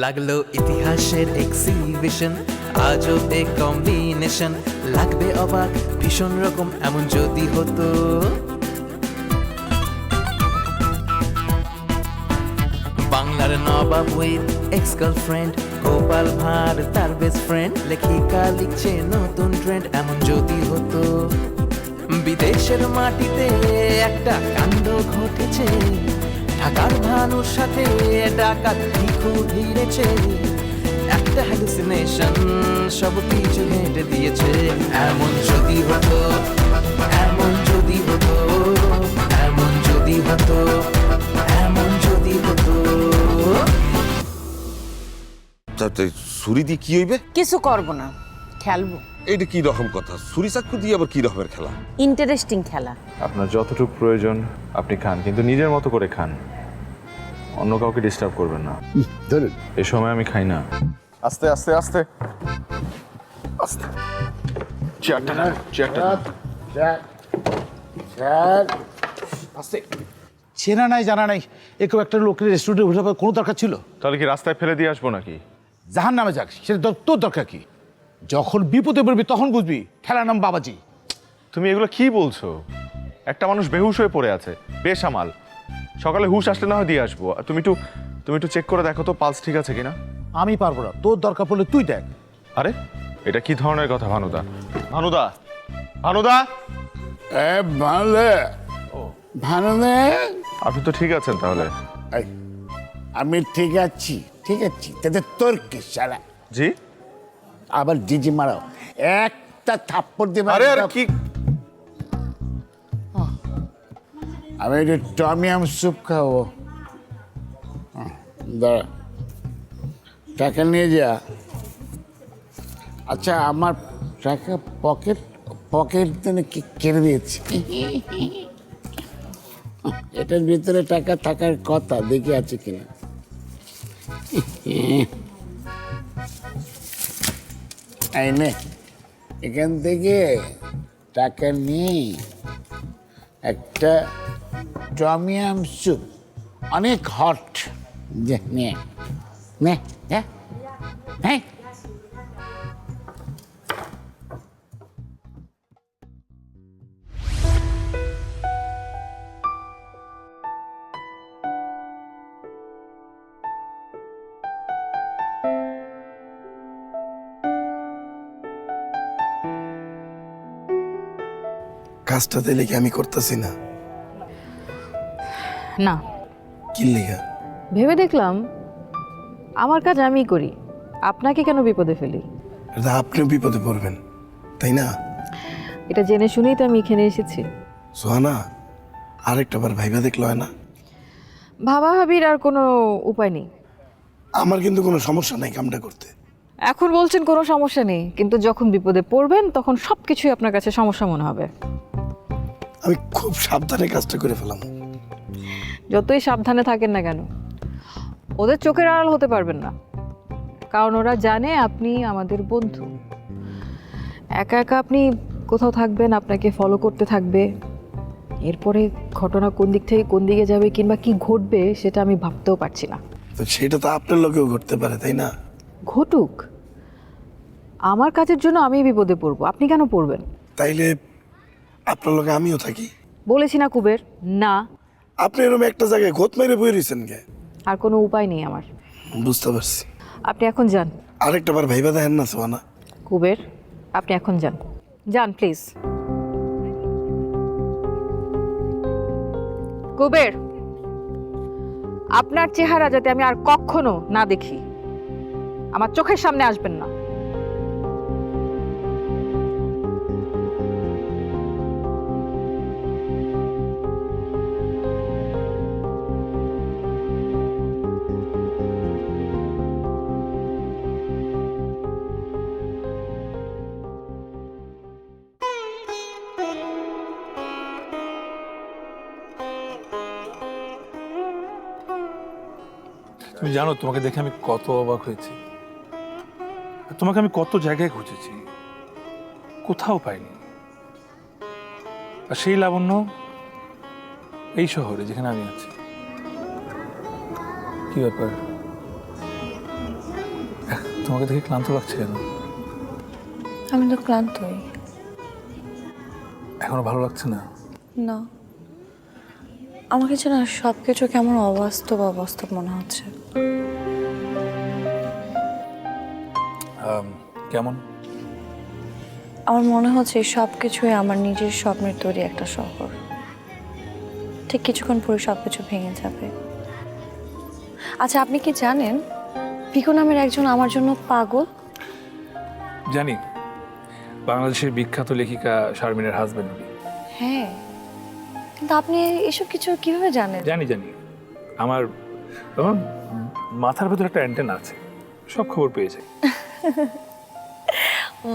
লাগল ইতিহাসের এক্সিবিশন আজও এ কম্বিনেশন লাগবে অবাক, ভীষণ রকম, এমন যদি হতো। বাংলার নবাব এক্স গার্লফ্রেন্ড গোপাল ভাঁড় তার বেস্ট ফ্রেন্ড লেখিকা লিখছে নতুন ট্রেন্ড এমন যদি হতো। বিদেশের মাটিতে একটা কাণ্ড ঘটেছে। ঢাকার ভানুর সাথে ডাকাত ভিখু ভিড়েছে। একটা হ্যালুসিনেশন সব কিছু হেঁটে দিয়েছে। এমন যদি হতো এমন যদি হতো এমন যদি হতো এমন যদি হতো। তাতে ছুরি দিয়ে কি হইবে? কিছু করব না খেলব। এইটা কি রকম কথা? সুরি চাকু দিয়ে আবার কি রকমের খেলা? ইন্টারেস্টিং খেলা। আপনার যতটুকু প্রয়োজন আপনি খান কিন্তু নিজের মতো করে খান। অন্য কাউকে ডিস্টার্ব করবেন না। ধরুন। এই সময় আমি খাই না। আস্তে আস্তে আস্তে। আস্তে। চেয়ারটা না চেয়ারটা আস্তে। চেনা নাই জানা নাই একেও একটা লোকের রেস্টুরেন্টে উঠে কোনো দরকার ছিল? তাহলে কি রাস্তায় ফেলে দিয়ে আসব নাকি? জাহান নামে যাক সেটা দর- তোর দরকার কি? যখন বিপদে পড়বি তখন বুঝবি খেলার নাম বাবাজি। তুমি এগুলো কি বলছো? একটা মানুষ বেহুশ হয়ে পড়ে আছে বেসামাল। সকালে হুশ আসলে না হয় দিয়ে আসব। আর তুমি একটু তুমি একটু চেক করে দেখো তো পালস ঠিক আছে কিনা? আমি পারব না। তোর দরকার পড়লে তুই দেখ। আরে এটা কি ধরনের কথা ভানুদা? ভানুদা ভানুদা! এ ভালো ভালো নে আপনি তো ঠিক আছেন তাহলে। আমি ঠিক আছি ঠিক আছি। তাতে তোর কি সারা? জি? আবার জিজি মারাও। একটা থাপ্পড় দেবে আরে আরে কি আমি একটু টমিয়াম স্যুপ খাব। দাঁড়া। টাকা নিয়ে যা। আচ্ছা আমার টাকা পকেট পকেট কেড়ে দিয়েছি এটার ভিতরে টাকা থাকার কথা, দেখে আছে কিনা। এই নে, এখান থেকে টাকা নিয়ে একটা টমিয়াম স্যুপ অনেক হট। নে নে। কাজটা দিলে কি আমি করতেছি না? না। কি লিগা? ভেবে দেখলাম আমার কাজ আমিই করি। আপনাকে কেন বিপদে ফেলি? এটা আপনিও বিপদে পড়বেন তাই না? এটা জেনে শুনেই তো আমি এখানে এসেছি। সোহানা আরেকটা বার ভাইবা দেখল হয় না? ভাবা ভাবির আর কোনো উপায় নেই। আমার কিন্তু কোনো সমস্যা নাই কামটা করতে। এখন বলছেন কোনো সমস্যা নেই কিন্তু যখন বিপদে পড়বেন তখন সব কিছুই আপনার কাছে সমস্যা মনে হবে। আমি খুব সাবধানে কাজটা করে ফেলাম। যতই সাবধানে থাকেন না কেন ওদের চোখের আড়াল হতে পারবেন না। কারণ ওরা জানে আপনি আমাদের বন্ধু। একা একা আপনি কোথাও থাকবেন আপনাকে ফলো করতে থাকবে। এরপরে ঘটনা কোন দিক থেকে কোন দিকে যাবে কিংবা কি ঘটবে সেটা আমি ভাবতেও পারছি না। তো সেটা তো আপনার লোকেও ঘটতে পারে তাই না? ঘটুক। আমার কাজের জন্য আমি বিপদে পড়ব। আপনি কেন পড়বেন? তাইলে আপনার লোকে আমিও থাকি। বলেছি না কুবের। না। আপনি এরকম একটা জায়গায় ঘোত মেরে বই রয়েছেন গে আর কোনো উপায় নেই আমার। বুঝতে পারছি। আপনি এখন যান। আরেকটা বার ভাইবা দেখেন না সোহানা। কুবের আপনি এখন যান। যান প্লিজ কুবের আপনার চেহারা যাতে আমি আর কখনো না দেখি আমার চোখের সামনে আসবেন না। তুমি জানো তোমাকে দেখে আমি কত অবাক হয়েছি। তোমাকে আমি কত জায়গায় খুঁজেছি কোথাও পাইনি। আর সেই লাবণ্য এই শহরে যেখানে আমি আছি। কি ব্যাপার? তোমাকে দেখে ক্লান্ত লাগছে কেন? আমি তো ক্লান্তই এখনও ভালো লাগছে না? না। আমার কাছে না সব কিছু কেমন অবাস্তব অবাস্তব মনে হচ্ছে। কেমন? আমার মনে হচ্ছে সব কিছুই আমার নিজের স্বপ্নের তৈরি একটা শহর। ঠিক কিছুক্ষণ পরে সব কিছু ভেঙে যাবে। আচ্ছা আপনি কি জানেন পিকু নামের একজন আমার জন্য পাগল? জানি। বাংলাদেশের বিখ্যাত লেখিকা শারমিনের হাজবেন্ড হ্যাঁ কিন্তু আপনি এসব কিছু কীভাবে জানেন? জানি জানি। আমার আমার মাথার ভেতর একটা অ্যান্টেনা আছে। সব খবর পেয়েছে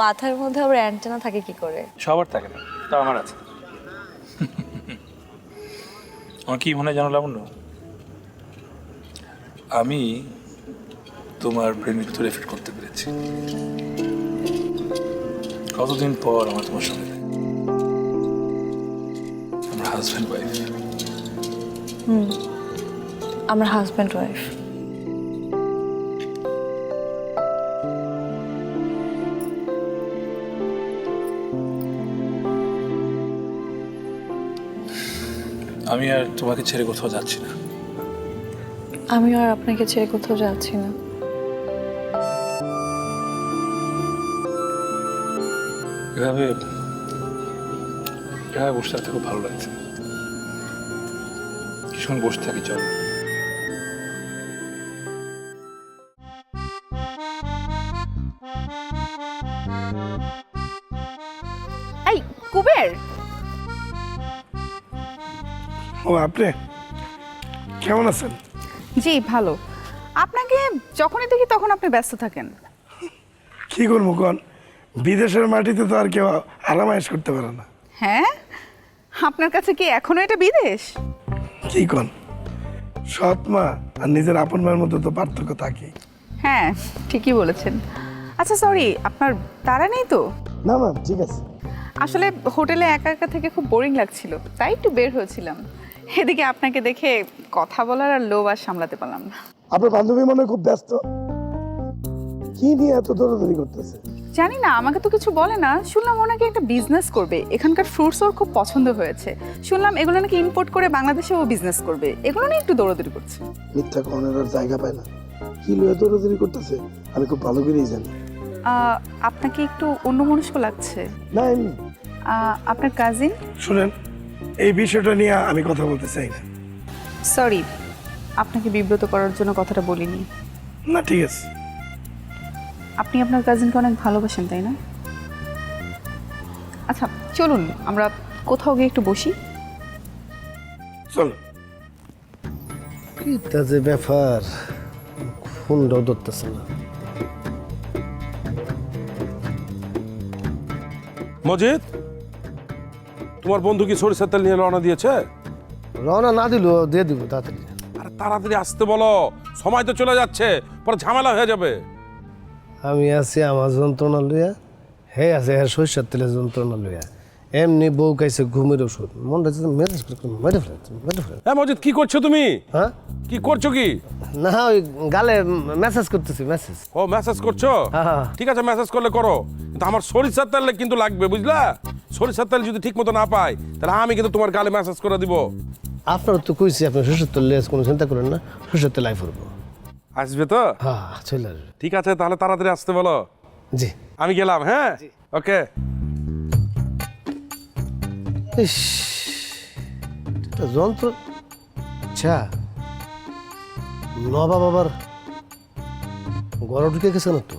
মাথার মধ্যে আবার অ্যান্টেনা থাকে কি করে? সবার থাকে না তাও আমার আছে। আমার কি মনে জানো লাবণ্য? আমি তোমার ব্রেনের ভিতরে ফিট করতে পেরেছি। কতদিন পর আমার তোমার সঙ্গে। আমরা হাজব্যান্ড ওয়াইফ আমার হাজব্যান্ড ওয়াইফ আমি আর তোমাকে ছেড়ে কোথাও যাচ্ছি না। আমিও আর আপনাকে ছেড়ে কোথাও যাচ্ছি না। এভাবে এভাবে বসে থাকতে খুব ভালো লাগছে। কিছুক্ষণ বসে থাকি চল। এই কুবের! ও আপনি কেমন আছেন? জি ভালো। আপনাকে যখনই দেখি তখন আপনি ব্যস্ত থাকেন। কি করব কন? বিদেশের মাটিতে তো আর কেউ আরামায়েশ করতে পারে না। হ্যাঁ? আপনার কাছে কি এখনও এটা বিদেশ? কি কন? সৎ মা আর নিজের আপন মায়ের মধ্যে তো পার্থক্য থাকে হ্যাঁ ঠিকই বলেছেন। আচ্ছা সরি আপনার তারা নেই তো? না না ঠিক আছে। আসলে হোটেলে একা একা থেকে খুব বোরিং লাগছিল তাই একটু বের হয়েছিলাম। এদিকে আপনাকে দেখে কথা বলার আর লোভ আর সামলাতে পারলাম না। আপনার বান্ধবী মনে খুব ব্যস্ত। কি নিয়ে এত দৌড়াদৌড়ি করতেছে? জানি না আমাকে তো কিছু বলে না। শুনলাম ওনাকে একটা বিজনেস করবে। এখানকার ফ্রুটস ওর খুব পছন্দ হয়েছে। শুনলাম এগুলো নাকি ইম্পোর্ট করে বাংলাদেশে ও বিজনেস করবে। এগুলো নিয়ে একটু দৌড়াদৌড়ি করছে। মিথ্যা কনের আর জায়গা পায় না। কি লয়ে দৌড়াদৌড়ি করতেছে? আমি খুব ভালো করেই জানি। আপনাকে একটু অন্যমনস্ক লাগছে। না আপনার কাজিন শুনেন এই বিষয়টা নিয়ে আমি কথা বলতে চাই না। সরি আপনাকে বিব্রত করার জন্য কথাটা বলিনি। না ঠিক আছে। আপনি আপনার কাজিনকে অনেক ভালোবাসেন তাই না? আচ্ছা চলুন আমরা কোথাও গিয়ে একটু বসি। চলো। এটা যে ব্যাপার ফোনটাও ধরতেছে না। মজিদ? তোমার বন্ধু কি সরিষার তেল নিয়ে রওনা দিয়েছে? রওনা না দিল দিয়ে দিব তাড়াতাড়ি। আরে তাড়াতাড়ি আসতে বলো সময় তো চলে যাচ্ছে পরে ঝামেলা হয়ে যাবে। আমি আছি আমার যন্ত্রণা লইয়া হে আছে হ্যাঁ সরিষার তেলের যন্ত্রণা লইয়া। এমনি বউ খাইছে ঘুমের ওষুধ। মন মেজাজ করে মেরে ফেলে মেরে ফেলে। হ্যাঁ মজিদ কি করছ তুমি? হ্যাঁ? কি করছ কি? না ওই গালে মেসেজ করতেছি মেসেজ ও মেসেজ করছ? হ্যাঁ। ঠিক আছে মেসেজ করলে করো। কিন্তু আমার সরিষার তেল কিন্তু লাগবে বুঝলা? সরিষার তেল যদি ঠিক মতো না পাই তাহলে আমি কিন্তু তোমার গালে মেসেজ করে দিব। আপনার তো কইছি আপনি সরিষার তেল লেস কোনো চিন্তা করেন না সরিষার তেল আই ফুরবো আসবে তো? হ্যাঁ চলে আসবে। ঠিক আছে তাহলে তাড়াতাড়ি আসতে বলো। জি। আমি গেলাম হ্যাঁ? ওকে। ইস এটা যন্ত্র। আচ্ছা নবাব আবার গড় ঢুকে গেছে না তো?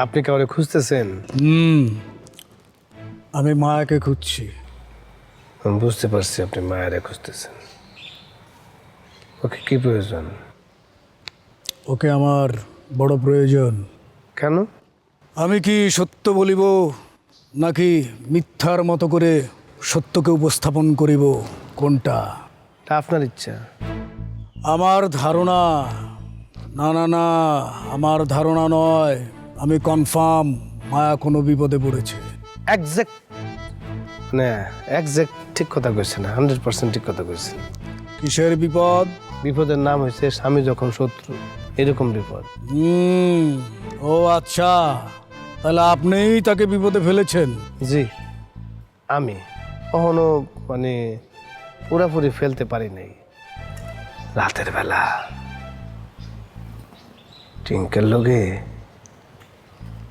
আপনি কাউরে খুঁজতেছেন? হুম। আমি মায়াকে খুঁজছি। আমি বুঝতে পারছি আপনি মায়ারে খুঁজতেছেন। ওকে কি প্রয়োজন? ওকে আমার বড় প্রয়োজন। কেন? আমি কি সত্য বলিব নাকি মিথ্যার মতো করে সত্যকে উপস্থাপন করিব? কোনটা? তা আপনার ইচ্ছা। আমার ধারণা। না না না আমার ধারণা নয়। আমি কনফার্ম মায়া কোনো বিপদে পড়েছে। একজ্যাক্ট মানে একজ্যাক্ট ঠিক কথা কইছেন হান্ড্রেড পার্সেন্ট ঠিক কথা কইছেন কিসের বিপদ? বিপদের নাম হয়েছে স্বামী যখন শত্রু এরকম বিপদ। হুম ও আচ্ছা তাহলে আপনিই তাকে বিপদে ফেলেছেন? জি আমি কখনো মানে পুরাপুরি ফেলতে পারি নাই। রাতের বেলা টিঙ্কের লগে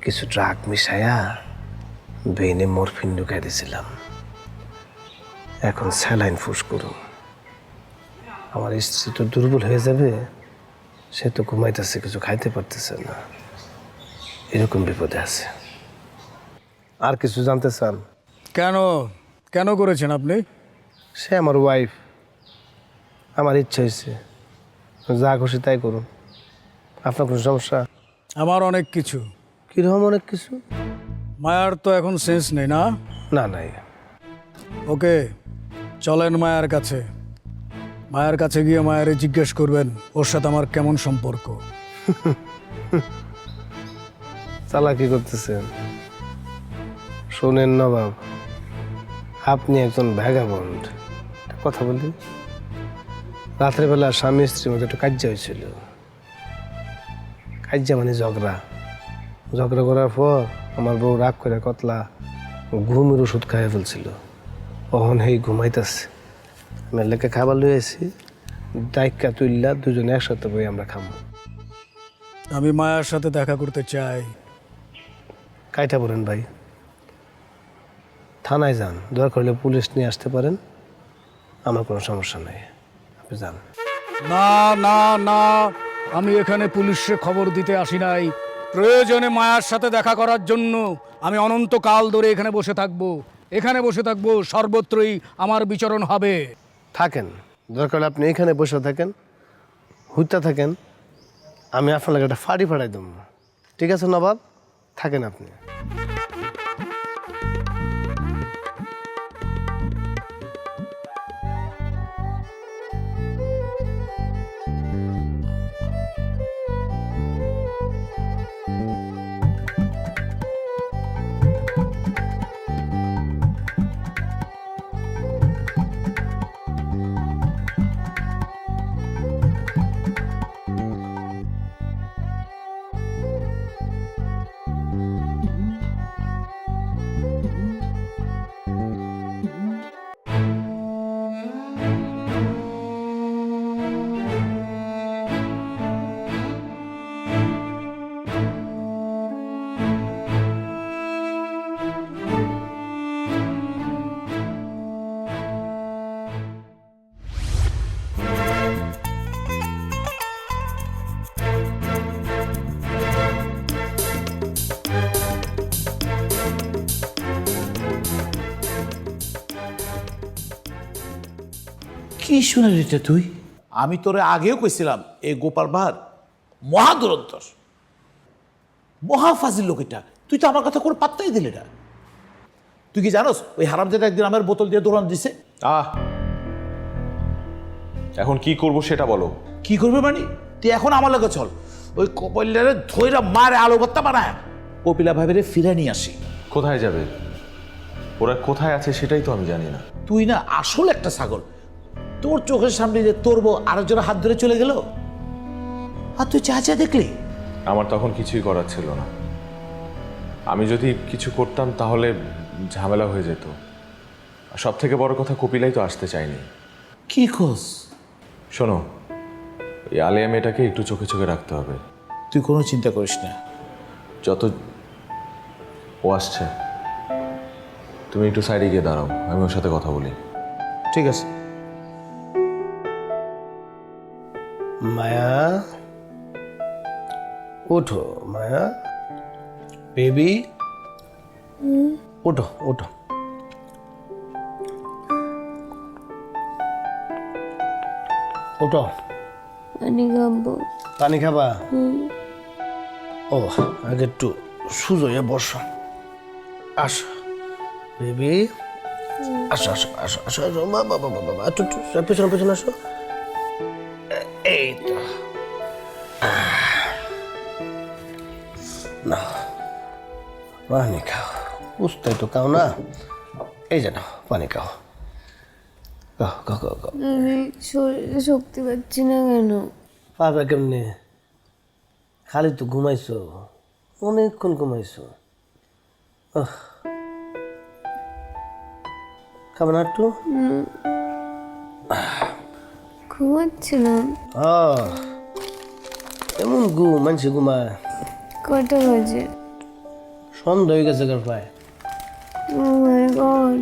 কিছু ড্রাগ মিশায়া বেইনে মরফিন ঢুকাই দিয়েছিলাম এখন স্যালাইন ফুস করুন আমার স্ত্রী তো দুর্বল হয়ে যাবে সে তো ঘুমাইতেছে কিছু খাইতে পারতেছে না। এরকম বিপদে আছে। আর কিছু জানতে চান? কেন? কেন করেছেন আপনি? সে আমার ওয়াইফ আমার ইচ্ছা হয়েছে। যা খুশি তাই করুন। আপনার কোনো সমস্যা? আমার অনেক কিছু। কীরকম অনেক কিছু? মায়ার তো এখন সেন্স নেই না? না নাই। ওকে চলেন মায়ার কাছে। মায়ের কাছে গিয়ে মায়েরে জিজ্ঞেস করবেন ওর সাথে আমার কেমন সম্পর্ক? চালাকি করতেছেন। শোনেন নবাব আপনি একজন ভ্যাগাবন্ড কথা বলি। রাতের বেলা স্বামী স্ত্রীর মধ্যে একটু কাজ্যা হয়েছিল। কাজ্যা মানে ঝগড়া। ঝগড়া করার পর আমার বউ রাগ করে কতলা ঘুমের ওষুধ খাইয়ে ফেলছিল। অহন হেই ঘুমাইতেছে। আমি লেখে খাবার লই আছি ডাইকা তুললা দুজনে একসাথে বই আমরা খাব আমি মায়ার সাথে দেখা করতে চাই। কাইটা বলেন ভাই? থানায় যান দরকার হলে পুলিশ নিয়ে আসতে পারেন। আমার কোনো সমস্যা নেই আপনি যান। না না না আমি এখানে পুলিশে খবর দিতে আসি নাই। প্রয়োজনে মায়ার সাথে দেখা করার জন্য আমি অনন্তকাল ধরে এখানে বসে থাকব। এখানে বসে থাকব, সর্বত্রই আমার বিচরণ হবে। থাকেন। দরকার আপনি এখানে বসে থাকেন হুইতে থাকেন, আমি আপনার একটা ফাড়ি ফাড়াই দেবো। ঠিক আছে নবাব? থাকেন আপনি। কি শুনে এটা তুই? আমি তোরে আগেও কইছিলাম এই গোপাল ভাঁড় মহা দুরন্তর। মহা ফাজিল লোক এটা। তুই তো আমার কথা কোনো পাত্তাই দিলি না। তুই কি জানোস ওই হারামজাদা একদিন আমার বোতল দিয়ে দৌড়ান দিছে? আহ। এখন কি করব সেটা বলো। কি করবে মানে? তুই এখন আমার লগে চল। ওই কপল্যারে ধৈরা মারে আলো ভত্তা বানায়। কপিলা ভাইবেরে ফিরে নিয়ে আসি। কোথায় যাবে? ওরা কোথায় আছে সেটাই তো আমি জানি না। তুই না আসল একটা ছাগল। তোর চোখের সামনে যে তোর বউ আরেকজনের হাত ধরে চলে গেল? আর তুই চা চা দেখলি? আমার তখন কিছুই করার ছিল না। আমি যদি কিছু করতাম তাহলে ঝামেলা হয়ে যেত। সব থেকে বড় কথা কপিলাই তো আসতে চায়নি। কি খোঁজ? শোনো এই আলিয়া মেয়েটাকে একটু চোখে চোখে রাখতে হবে। তুই কোনো চিন্তা করিস না। যত ও আসছে তুমি একটু সাইডে গিয়ে দাঁড়াও আমি ওর সাথে কথা বলি। ঠিক আছে। মায়া ওঠো মায়া। বেবি ওঠো ওঠো। ওঠো। পানি খাব। পানি খাবা? ও আগে একটু সুজো হয়ে বসো। আসো। বেবি আসো আসো আসো আসো আসো। বাবা বাবা বাবা একটু একটু পেছনে পেছনে আসো। এই তো না পানি খাও বুঝতেই তো খাও না এই যে নাও পানি খাও আমি শরীরে শক্তি পাচ্ছি না কেন পাবে কেমনে খালি তো ঘুমাইছো অনেকক্ষণ ঘুমাইছো। খাবে না একটু ঘুমাচ্ছিলাম। এমন ঘুম? মানুষ ঘুমায়। কটা বাজে? সন্ধ্যা হয়ে গেছে কার প্রায়। ও মাই গড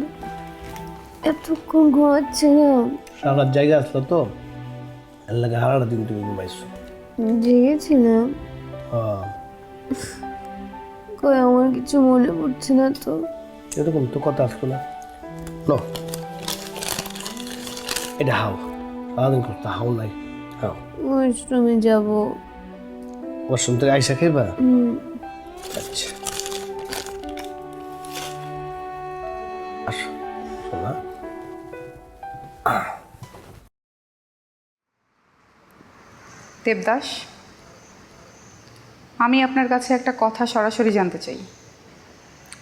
এতক্ষণ ঘুমাচ্ছিলাম। সারা জায়গা আসলো তো। লাগে হারাটা দিন তুমি ঘুমাইছো। জেগেছিলাম। হ্যাঁ। কই আমার কিছু মনে পড়ছে না তো। এরকম তো কথা আসলো না। নো এটা হাও। সারাদিন করতে হাও নাই। হাও। ওয়াশরুমে যাব। ওয়াশরুম থেকে আইসা খাইবা? হুম, আচ্ছা। আসো শোনা দেবদাস আমি আপনার কাছে একটা কথা সরাসরি জানতে চাই।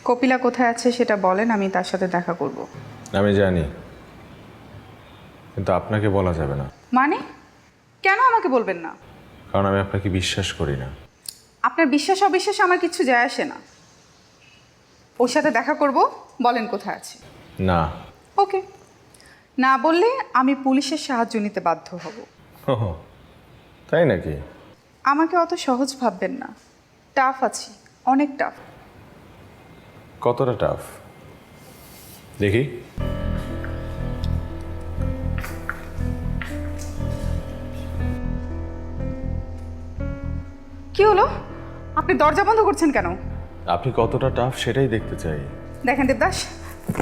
কপিলা কোথায় আছে সেটা বলেন আমি তার সাথে দেখা করব। আমি জানি। কিন্তু আপনাকে বলা যাবে না। মানে? কেন আমাকে বলবেন না? কারণ আমি আপনাকে বিশ্বাস করি না। আপনার বিশ্বাস অবিশ্বাস আমার কিছু যায় আসে না। ওর সাথে দেখা করব বলেন কোথায় আছে। না। ওকে। না বললে আমি পুলিশের সাহায্য নিতে বাধ্য হব। ওহো, তাই নাকি? আমাকে অত সহজ ভাববেন না। টাফ আছি অনেক টাফ। কতটা টাফ? দেখি। কি হলো? আপনি দরজা বন্ধ করছেন কেন? আপনি কতটা টাফ সেটাই দেখতে চাই। দেখেন দেবদাস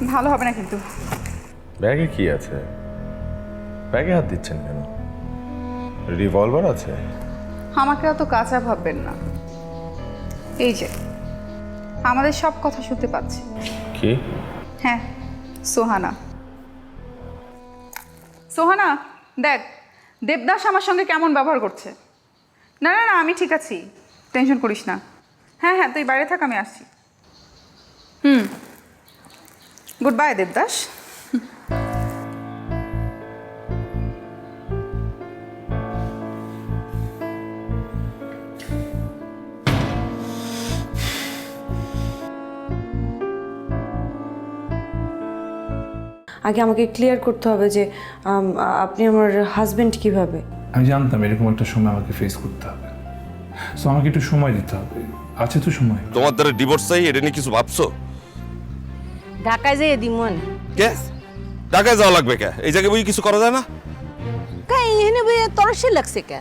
ভালো হবে না কিন্তু। ব্যাগে কি আছে? ব্যাগে হাত দিচ্ছেন কেন? রিভলভার আছে? আমাকে অত কাঁচা ভাববেন না। এই যে আমাদের সব কথা শুনতে পাচ্ছি। কি? হ্যাঁ সোহানা। সোহানা দেখ দেবদাস আমার সঙ্গে কেমন ব্যবহার করছে? না না না, আমি ঠিক আছি। টেনশন করিস না। হ্যাঁ হ্যাঁ তুই বাইরে থাক, আমি আসছি। হুম। Good bye Devdas. আগে আমাকে ক্লিয়ার করতে হবে যে আপনি আমার হাজবেন্ড কীভাবে? আমি জানতাম এরকম একটা সময় আমাকে ফেস করতে হবে। সো আমাকে একটু সময় দিতে হবে। আছে তো সময়? তোমার দ্বারা ডিভোর্স চাই এটা নিয়ে কিছু ভাবছ? ঢাকায় যাই দিমন কে? ঢাকায় যাওয়া লাগবে কে? এই জায়গায় বই কিছু করা যায় না? কাই এনে বইয়ে তরসে লাগছে কে?